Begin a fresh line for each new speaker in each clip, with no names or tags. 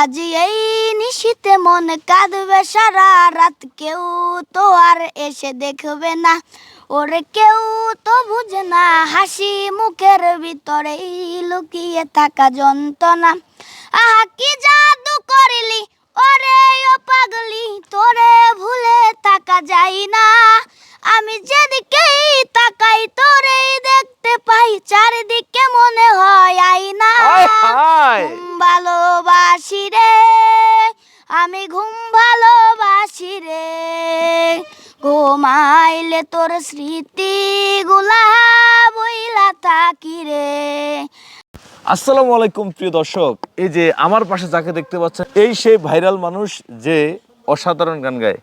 আজ এই নিশীতে মন কাঁদবে, সারা রাত কেউ তো আর এসে দেখবে না। ওর কেউ তো বুঝে না, হাসি মুখের ভিতরেই লুকিয়ে থাকা যন্ত্রণা। আহা, কি জাদু করিলি? ওরে ও পাগলি, তোরে ভুলে থাকা যায় না। আমি যেদিকেই তাকাই, তোরেই দেখতে পাই, চারিদিকে মনে হয় আইনা তোর স্মৃতি গুলা বইলা থাকি রে।
আসসালামু আলাইকুম প্রিয় দর্শক এই যে আমার পাশে যাকে দেখতে পাচ্ছেন এই সেই ভাইরাল মানুষ যে অসাধারণ গান গায়।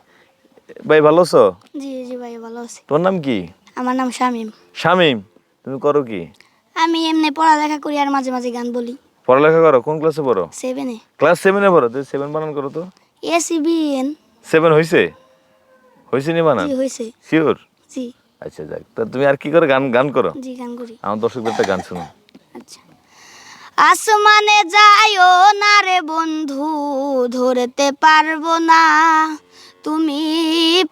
ভাই ভালো আছো?
জি জি ভাই ভালো আছি।
তোমার নাম কি?
আমার নাম শামিম।
শামিম তুমি করো কি?
আমি এমনি পড়ালেখা করি আর মাঝে মাঝে গান বলি।
পড়ালেখা করো? কোন ক্লাসে পড়ো?
সেভেনে
ক্লাস সেভেনে পড়ো? তুমি সেভেন বানান করো তো।
এসিবিএন
সেভেন হয়েছে হয়েছে নি বানান?
জি হয়েছে
শিওর
জি।
আচ্ছা যাক। তা তুমি আর কি করে গান গান করো?
জি গান করি।
আমার দর্শকদের একটা গান শুনো
আচ্ছা। আসমানে যাইও না রে বন্ধু ধরতে পারব না। তুমি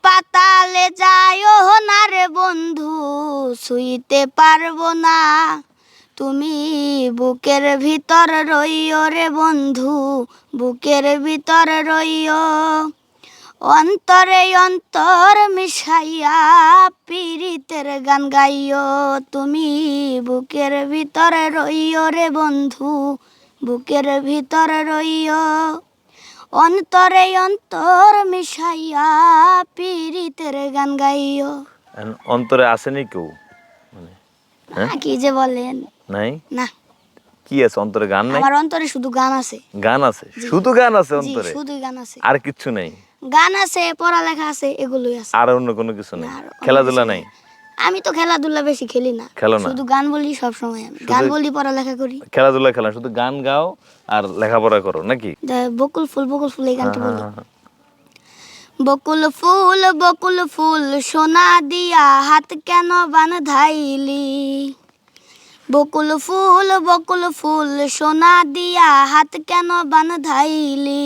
পাতালে যাইও না রে বন্ধু শুইতে পারব না। তুমি বুকের ভিতর রইও রে বন্ধু বুকের ভিতর রইও। অন্তরে অন্তর মিশাইয়া পীড়িতের গান গাইও। তুমি বুকের ভিতরে রইও রে বন্ধু বুকের ভিতরে রইও। অন্তরে অন্তর মিশাইয়া পীড়িতের গান গাইও।
অন্তরে আসেনি কেউ? মানে হ্যাঁ?
না, কি যে বলেন?
নাই?
না।
কি আছে? অন্তরে গান নাই?
আমার অন্তরে শুধু গান আছে।
গান আছে? শুধু গান আছে অন্তরে?
শুধুই গান আছে।
আর কিচ্ছু নেই?
গান আছে পড়ালেখা আছে এগুলোই আছে।
আর অন্য কোনো কিছু নেই? খেলাধুলা নাই।
আমি তো খেলাধুলা বেশি খেলি না। শুধু গান বলি সব সময় আমি। গান বলি পড়ালেখা করি।
খেলাধুলা খেলা শুধু গান গাও আর লেখাপড়া করো নাকি?
বকুল ফুল বকুল ফুল এই গানটা বলি। বকুল ফুল বকুল ফুল সোনা দিয়া হাত কেন বাঁধাইলি? বকুল ফুল বকুল ফুল সোনা দিয়া হাত কেন বাঁধাইলি?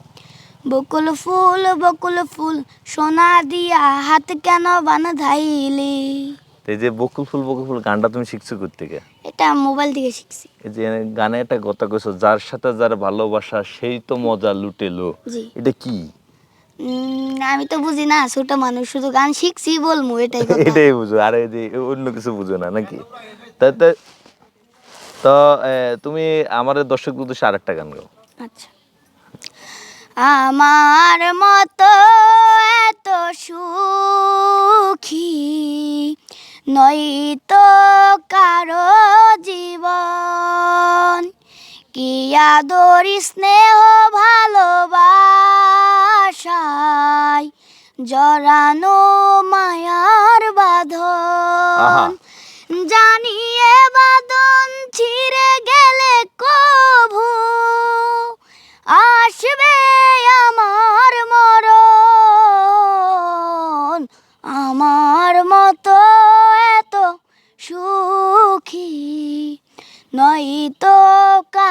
বকুল ফুল বকুল ফুল সোনা দিয়া হাত কেন বাঁধাইলি?
তো এই যে বকুল ফুল বকুল ফুল গানটা তুমি শিখছো থেকে
এটা মোবাইল থেকে শিখছি।
এই যে গানে একটা কথা কইছো যার সাথে যার ভালোবাসা সেই তো মজা লুটেলো। এটা কি?
আমি তো বুঝি না ছোট মানুষ শুধু গান শিখছি বলমু এটাই কথা।
এটাই বুঝো আর এই যে অন্য কিছু বুঝো না নাকি? তা তা- তুমি আমার দর্শক উদ্দেশ্যে আরেকটা গান গাও।
আচ্ছা। আমার মতো এত সুখী নই তো কারও জীবন কি আদর স্নেহ ভালোবাসায় জরানো মায়ার। বাঁধন জানিয়ে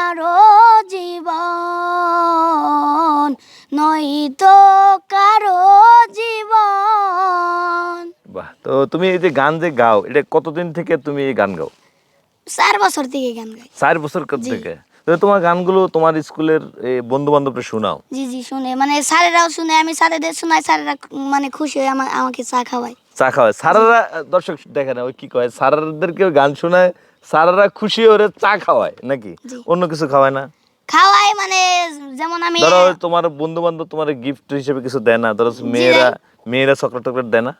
কারও জীবন নই তো কারও জীবন।
বাহ তো তুমি এই যে গান যে গাও এটা কতদিন থেকে তুমি এই গান গাও?
চার বছর থেকে গান গাই।
চার বছর কত থেকে? তো তোমার গানগুলো তোমার স্কুলের বন্ধু বান্ধবরা শোনাও?
জি জি শুনে। মানে স্যারেরাও শুনে আমি স্যারেদের শোনাই স্যারেরা মানে খুশি হয়ে আমা- আমাকে চা খাওয়ায়।
চা খাওয়ায়। সারারা দর্শক দেখে না ওই কি কয়? সারাদেরকে গান শোনায় সারারা খুশি ওরে চা খাওয়ায় নাকি? অন্য কিছু খাওয়ায় না?
খাওয়াই মানে যেমন আমি
ধরো তোমার বন্ধু বান্ধব তোমার গিফট হিসেবে কিছু দেয় না ধরো মেয়েরা মেয়েরা চকলেট টকলেট দেয় না?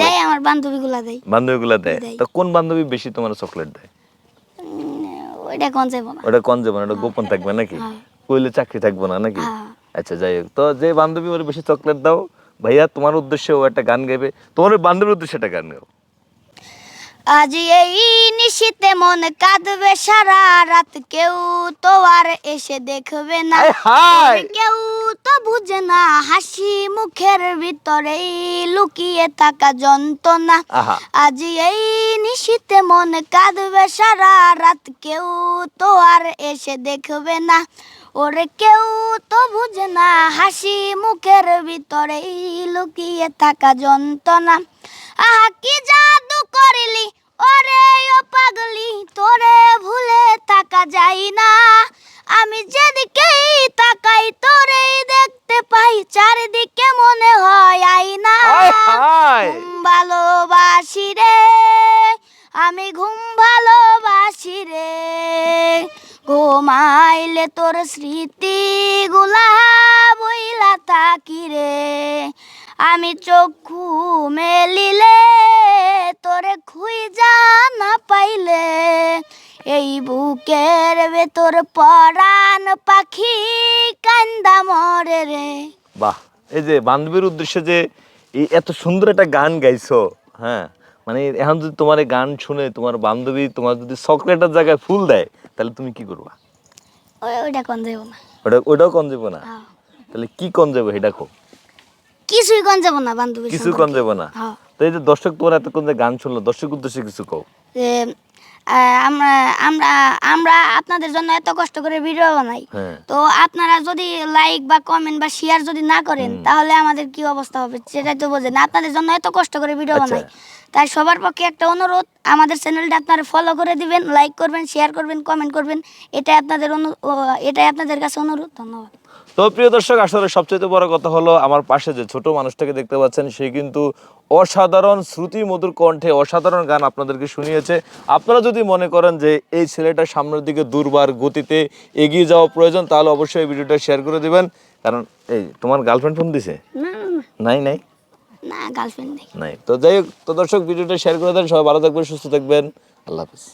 দেয় আমার বান্ধবীগুলা দেয়।
বান্ধবীগুলো দেয়। তো কোন বান্ধবী বেশি তোমার চকলেট দেয়?
ওইটা কোন যাব না
ওটা কোন যাবে না ওটা গোপন থাকবে নাকি?
হ্যাঁ।
কইলে চাকরি থাকবে না নাকি?
হ্যাঁ।
আচ্ছা যাই হোক। তো যে বান্ধবী ওর বেশি চকলেট দাও ভাইয়া তোমার উদ্দেশ্যে ও একটা গান গাইবে। তোমার বান্ধবীর উদ্দেশ্যে একটা গান গাও।
আজ এই নিশীতে মন কাঁদবে সারা রাত কেউ তো আর এসে দেখবে না। কেউ তো বুঝে না হাসি মুখের ভিতরে লুকিয়ে থাকা যন্ত্রণা। আজ এই নিশীতে মন কাঁদবে সারা রাত কেউ তো আর এসে দেখবে না। ওরে কেউ তো বুঝে না হাসি মুখের ভিতরে লুকিয়ে থাকা যন্ত্রণা। আহা কি জাদু করলি? ওরে ও পাগলি, তোরে ভুলে থাকা যাই না। আমি যেদিকেই তাকাই, তোরেই দেখতে পাই, চারিদিকে মনে হয় আমি চক্ষু মেলিলে তোরে খুই না পাইলে। এই বুকের ভেতর পরাণ পাখি কান্দা মরে রে।
বাহ এই যে বান্ধবীর উদ্দেশ্যে যে এত সুন্দর একটা গান গাইছো হ্যাঁ মানে এখন যদি তোমার গান শুনে তোমার বান্ধবী তোমার যদি চকলেটের জায়গায় ফুল দেয় তাহলে তুমি কি করবা?
ওইটা কোন যাব না।
ওটা ওটাও কন যাব না। তাহলে কি কন যাব সেটা কো
কিছুই কোন যাব না বান্ধবী
কিছু কন যাব না। তো এই যে দর্শক তোমার এতক্ষণ যে গান শুনলো দর্শক উদ্দেশ্যে কিছু কও।
যে আমরা আমরা আমরা আপনাদের জন্য এত কষ্ট করে ভিডিও বানাই।
হ্যাঁ।
তো আপনারা যদি লাইক বা কমেন্ট বা শেয়ার যদি না করেন তাহলে আমাদের কি অবস্থা হবে? সেটাই তো বোঝেন আপনাদের জন্য এত কষ্ট করে ভিডিও
আচ্ছা।
বানাই। তাই সবার পক্ষে একটা অনুরোধ আমাদের চ্যানেলটা আপনারা ফলো করে দিবেন লাইক করবেন শেয়ার করবেন কমেন্ট করবেন। এটাই আপনাদের অনু- এটাই আপনাদের কাছে অনুরোধ। ধন্যবাদ।
তো প্রিয় দর্শক আসলে সবচেয়ে বড় কথা হলো আমার পাশে যে ছোট মানুষটাকে দেখতে পাচ্ছেন সে কিন্তু অসাধারণ শ্রুতি মধুর কণ্ঠে অসাধারণ গান আপনাদেরকে শুনিয়েছে। আপনারা যদি মনে করেন যে এই ছেলেটা সামনের দিকে দুর্বার গতিতে এগিয়ে যাওয়া প্রয়োজন তাহলে অবশ্যই এই ভিডিওটা শেয়ার করে দিবেন। কারণ এই তোমার গার্লফ্রেন্ড ফোন দিছে? নাই নাই?
না গার্লফ্রেন্ড
নাই। তো যাই হোক তো দর্শক ভিডিওটা শেয়ার করে দেন। সবাই ভালো থাকবেন সুস্থ থাকবেন। আল্লাহ হাফিজ।